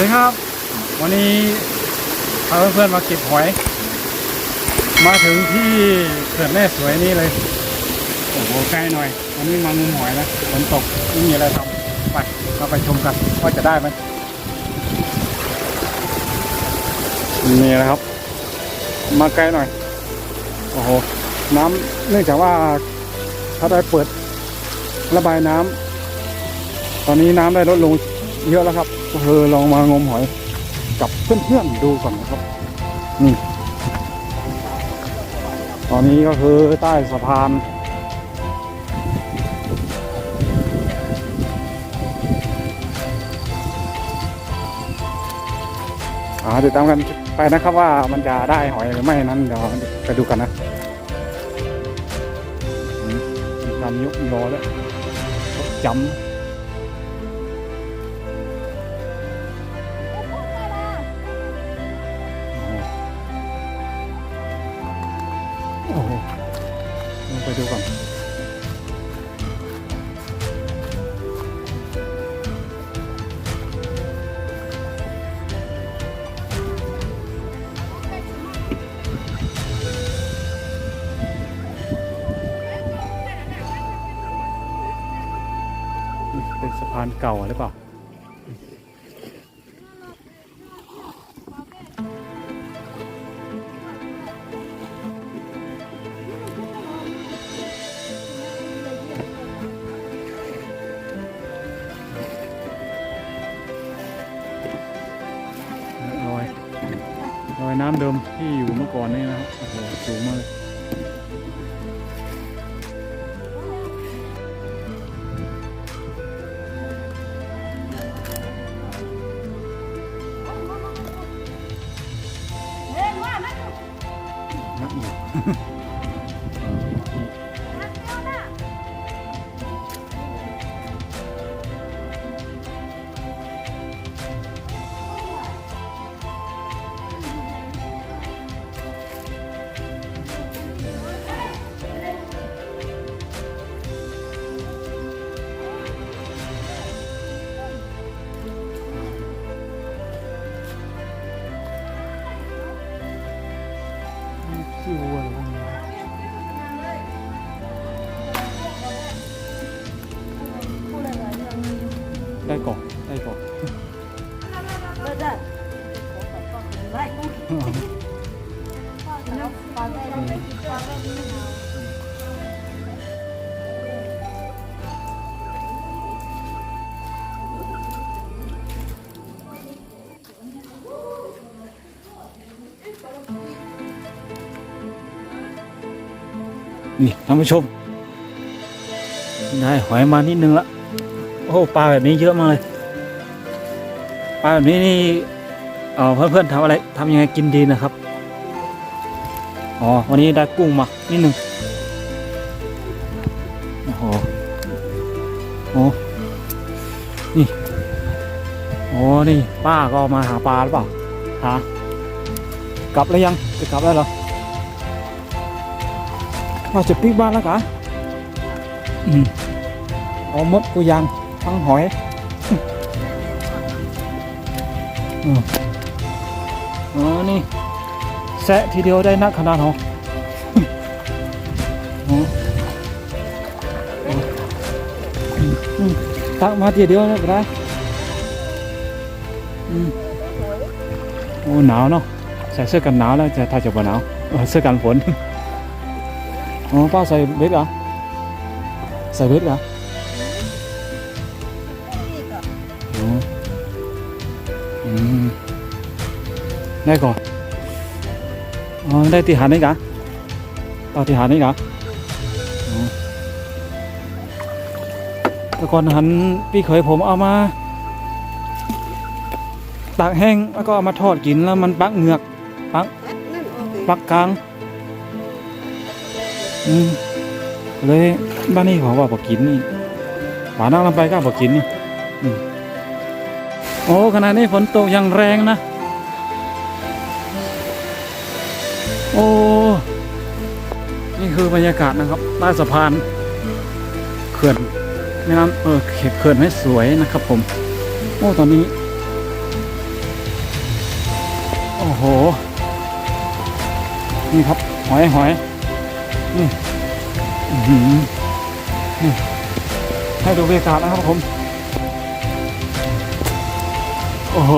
ดีครับ วันนี้พาเพื่อนๆมาเก็บหอย มาถึงที่เขื่อนแม่สวยนี่เลย โอ้โหใกล้หน่อย วันนี้มางมหอยนะฝนตกไม่มีอะไรทำไปเราไปชมกันว่าจะได้ไหมนี่นะครับ มาไกลหน่อย โอ้โห น้ำเนื่องจากว่าเขาได้เปิดระบายน้ำตอนนี้น้ำได้ลดลง เยอะแล้วครับก็คือลองมางมหอยกับเพื่อนๆดูก่อนนะครับนี่ตอนนี้ก็คือใต้สะพานอ่าติดตามกันไปนะครับว่ามันจะได้หอยหรือไม่นั้นเดี๋ยวไปดูกันนะอืมมีกรยกยอแล้วจำ ดูก่อนเป็นสะพานเก่าหรือเปล่า อยน้ำเดิมที่อยู่เมื่อก่อนนี่นะครับโอ้โหสูงมากเลยนัก ขี้วัวเหรอพวกนี้ได้ก่อนได้ก่อน นี่ท่านผู้ชม ได้หอยมานิดนึงละโอ้ปลาแบบนี้เยอะมากเลยปลาแบบนี้นี่เออเพื่อนๆทำอะไรทำยังไงกินดีนะครับอ๋อวันนี้ได้กุ้งมานิดนึงโอ้โหโอ้นี่โอ้นี่ป้าก็มาหาปลาหรือเปล่าหากลับแล้วยังจะกลับแล้วเหรอ เราจะปิ๊กบ้านแล้วกะอืมเอาหมดกูยังทั้งหอยอืมอ๋อนี่แซะทีเดียวได้นักขนาดเหรออ๋ออืมอืมตักมาทีเดียวนะไรอืมโอ้หนาวเนาะใส่เสื้อกันหนาวแล้วจะถ้าจะบ่หนาวเออเสื้อกันฝน อ๋อป้าใส่เบ็ดเหรอ ใส่เบ็ดเหรออ๋ออืมได้ก่อนอ๋อได้ที่หาดนี่กะต่อที่หาดนี่กะอ๋อแต่ก่อนหันพี่เคยผมเอามาตากแห้งแล้วก็เอามาทอดกินแล้วมันปักเหงือกปักปักกลางอืม เลยบ้านนี้เขาว่าบอกกินนี่ป่านั่งลำไปก็บอกกินนี่โอ้ขณะนี้ฝนตกอย่างแรงนะ โอ้นี่คือบรรยากาศนะครับใต้สะพานเขื่อนแม่น้ำเออเขื่อนไม่สวยนะครับผม โอ้ตอนนี้ โอ้โห นี่ครับ หอยหอย ให้ดูบรรยากาศนะครับผม โอ้โห